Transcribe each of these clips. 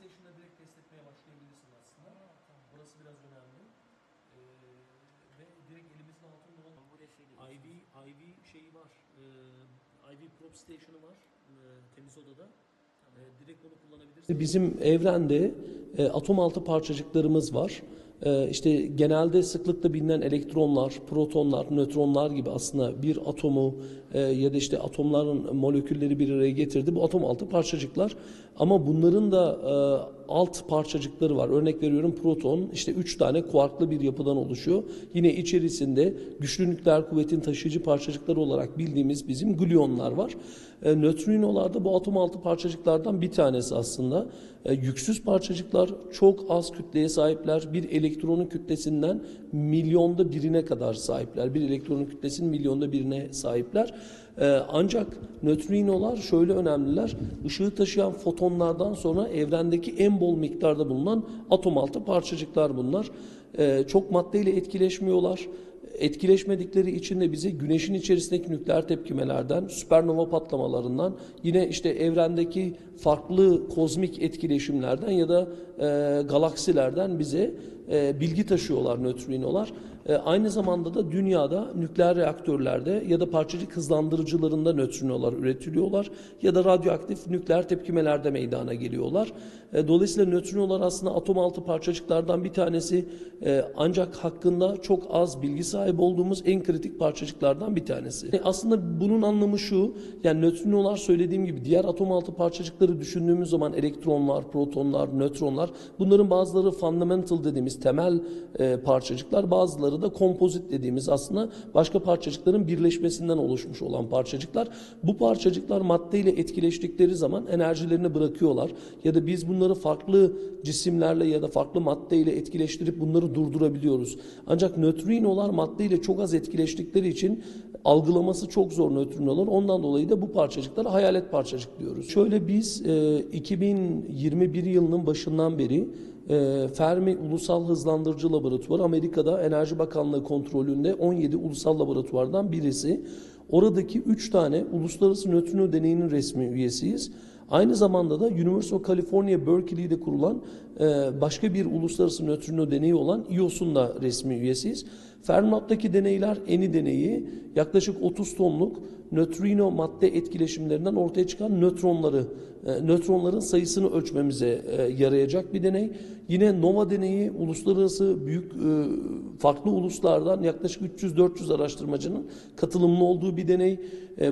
Station'da direkt test etmeye başlayabilirsin aslında. Burası biraz önemli. Ee, ve direkt elimizin altında olan IV, IV şeyi var. Ee, IV Prop Station'ı var. Ee, temiz odada. Ee. Bizim evrende e, atom altı parçacıklarımız var. Ee, işte genelde sıklıkla bilinen elektronlar, protonlar, nötronlar gibi aslında bir atomu e, ya da işte atomların molekülleri bir araya getirdi. Bu atom altı parçacıklar. Ama bunların da e, alt parçacıkları var. Örnek veriyorum proton işte üç tane kuarklı bir yapıdan oluşuyor. Yine içerisinde güçlü nükleer kuvvetin taşıyıcı parçacıkları olarak bildiğimiz bizim gluonlar var. E, nötrinolar da bu atom altı parçacıklardan bir tanesi aslında. E, yüksüz parçacıklar çok az kütleye sahipler. Bir elektronun kütlesinden milyonda birine kadar sahipler. Bir elektronun kütlesinin milyonda birine sahipler. E, ancak nötrinolar şöyle önemliler. Işığı taşıyan fotonlardan sonra evrendeki en bol miktarda bulunan atom altı parçacıklar bunlar. E, çok maddeyle etkileşmiyorlar etkileşmedikleri için de bize güneşin içerisindeki nükleer tepkimelerden, süpernova patlamalarından, yine işte evrendeki farklı kozmik etkileşimlerden ya da e, galaksilerden bize e, bilgi taşıyorlar nötrinolar. E, aynı zamanda da dünyada nükleer reaktörlerde ya da parçacık hızlandırıcılarında nötrinolar üretiliyorlar ya da radyoaktif nükleer tepkimelerde meydana geliyorlar. E, dolayısıyla nötrinolar aslında atom altı parçacıklardan bir tanesi e, ancak hakkında çok az bilgi sahibi olduğumuz en kritik parçacıklardan bir tanesi. E, aslında bunun anlamı şu, yani nötrinolar söylediğim gibi diğer atom altı parçacıkları düşündüğümüz zaman elektronlar, protonlar, nötronlar bunların bazıları fundamental dediğimiz temel e, parçacıklar, bazıları da kompozit dediğimiz aslında başka parçacıkların birleşmesinden oluşmuş olan parçacıklar. Bu parçacıklar maddeyle etkileştikleri zaman enerjilerini bırakıyorlar ya da biz bunları farklı cisimlerle ya da farklı maddeyle etkileştirip bunları durdurabiliyoruz. Ancak nötrinolar maddeyle çok az etkileştikleri için algılaması çok zor nötrinolar. Ondan dolayı da bu parçacıklara hayalet parçacık diyoruz. Şöyle biz e, 2021 yılının başından beri e, Fermi Ulusal Hızlandırıcı Laboratuvarı Amerika'da Enerji Bakanlığı kontrolünde 17 ulusal laboratuvardan birisi. Oradaki 3 tane uluslararası nötrino deneyinin resmi üyesiyiz. Aynı zamanda da University of California Berkeley'de kurulan e, başka bir uluslararası nötrino deneyi olan İOS'un da resmi üyesiyiz. Fermat'taki deneyler eni deneyi yaklaşık 30 tonluk nötrino madde etkileşimlerinden ortaya çıkan nötronları, e, nötronların sayısını ölçmemize e, yarayacak bir deney. Yine NOVA deneyi uluslararası büyük e, farklı uluslardan yaklaşık 300-400 araştırmacının katılımlı olduğu bir deney.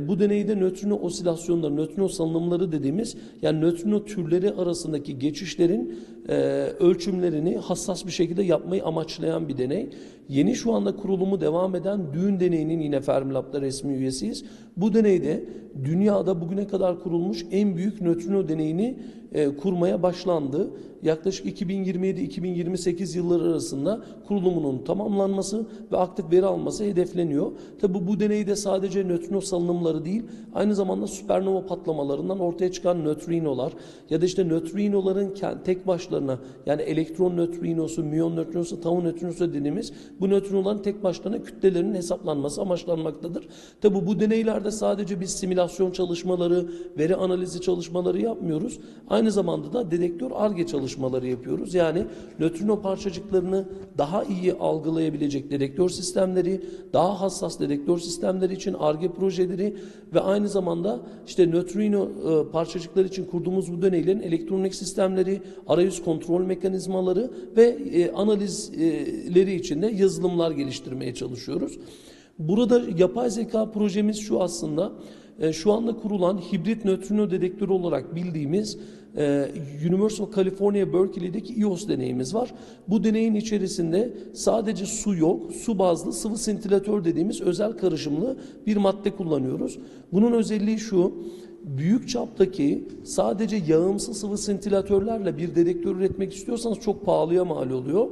Bu deneyde nötrino osilasyonları, nötrino salınımları dediğimiz yani nötrino türleri arasındaki geçişlerin e, ölçümlerini hassas bir şekilde yapmayı amaçlayan bir deney. Yeni şu anda kurulumu devam eden düğün deneyinin yine Fermilab'da resmi üyesiyiz. Bu deneyde dünyada bugüne kadar kurulmuş en büyük nötrino deneyini e, kurmaya başlandı. Yaklaşık 2027-2028 yılları arasında kurulumunun tamamlanması ve aktif veri alması hedefleniyor. Tabi bu deneyde sadece nötrino salınımları değil, aynı zamanda süpernova patlamalarından ortaya çıkan nötrinolar ya da işte nötrinoların tek başlarına yani elektron nötrinosu, müyon nötrinosu, tau nötrinosu dediğimiz bu nötrinoların tek başlarına kütlelerinin hesaplanması amaçlanmaktadır. Tabi bu deneylerde sadece biz simülasyon çalışmaları, veri analizi çalışmaları yapmıyoruz. Aynı zamanda da dedektör arge çalışmaları yapıyoruz. Yani nötrino parçacıklarını daha iyi algılayabilecek dedektör sistemleri, daha hassas dedektör sistemleri için arge projeleri ve aynı zamanda işte nötrino e, parçacıkları için kurduğumuz bu deneylerin elektronik sistemleri, arayüz kontrol mekanizmaları ve e, analizleri için de yazılımlar geliştirmeye çalışıyoruz. Burada yapay zeka projemiz şu aslında. E, Şu anda kurulan hibrit nötrino dedektörü olarak bildiğimiz e, University of California Berkeley'deki EOS deneyimiz var. Bu deneyin içerisinde sadece su yok, su bazlı sıvı sintilatör dediğimiz özel karışımlı bir madde kullanıyoruz. Bunun özelliği şu, büyük çaptaki sadece yağımsı sıvı sintilatörlerle bir dedektör üretmek istiyorsanız çok pahalıya mal oluyor.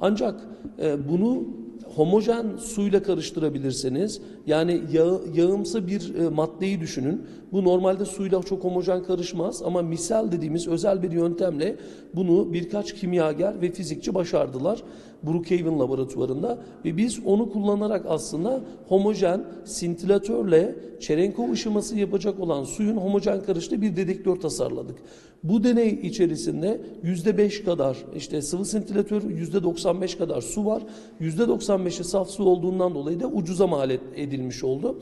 Ancak e, bunu homojen suyla karıştırabilirsiniz Yani yağı, yağımsı bir e, maddeyi düşünün. Bu normalde suyla çok homojen karışmaz ama misal dediğimiz özel bir yöntemle bunu birkaç kimyager ve fizikçi başardılar. Brookhaven laboratuvarında ve biz onu kullanarak aslında homojen sintilatörle Cherenkov ışıması yapacak olan suyun homojen karıştığı bir dedektör tasarladık. Bu deney içerisinde %5 kadar işte sıvı sintilatör %95 kadar su var. %95'i saf su olduğundan dolayı da ucuza mal edilmiş oldu.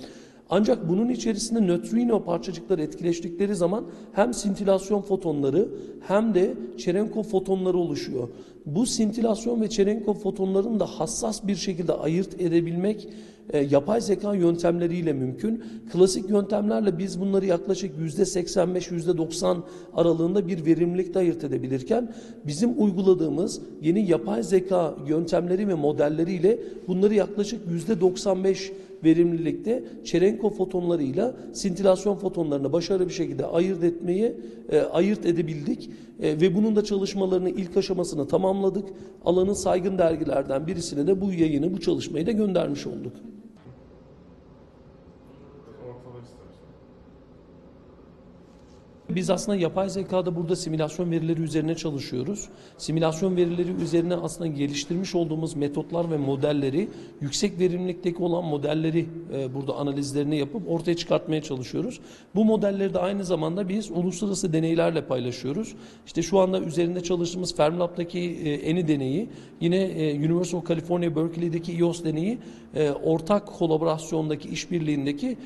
Ancak bunun içerisinde nötrino parçacıkları etkileştikleri zaman hem sintilasyon fotonları hem de Cherenkov fotonları oluşuyor. Bu sintilasyon ve Cherenkov fotonlarını da hassas bir şekilde ayırt edebilmek e, yapay zeka yöntemleriyle mümkün. Klasik yöntemlerle biz bunları yaklaşık %85-%90 aralığında bir verimlilikte ayırt edebilirken bizim uyguladığımız yeni yapay zeka yöntemleri ve modelleriyle bunları yaklaşık %95 verimlilikte Cherenkov fotonlarıyla sintilasyon fotonlarını başarılı bir şekilde ayırt etmeyi e, ayırt edebildik E, ve bunun da çalışmalarını ilk aşamasını tamamladık. Alanın saygın dergilerden birisine de bu yayını, bu çalışmayı da göndermiş olduk. Biz aslında yapay zekada burada simülasyon verileri üzerine çalışıyoruz. Simülasyon verileri üzerine aslında geliştirmiş olduğumuz metotlar ve modelleri, yüksek verimlilikteki olan modelleri e, burada analizlerini yapıp ortaya çıkartmaya çalışıyoruz. Bu modelleri de aynı zamanda biz uluslararası deneylerle paylaşıyoruz. İşte şu anda üzerinde çalıştığımız Fermilab'daki e, ENI deneyi, yine e, University of California Berkeley'deki EOS deneyi ortak kolaborasyondaki işbirliğindeki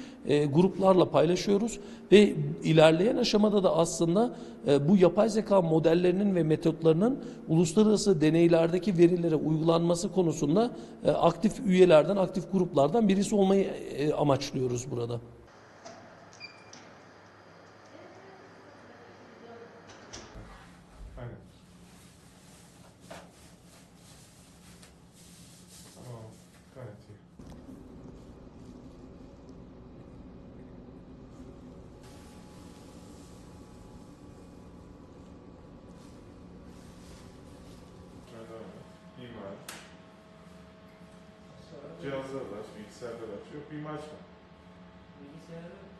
gruplarla paylaşıyoruz ve ilerleyen aşamada da aslında e, bu yapay zeka modellerinin ve metotlarının uluslararası deneylerdeki verilere uygulanması konusunda e, aktif üyelerden, aktif gruplardan birisi olmayı e, amaçlıyoruz burada. eu imagino. Ministério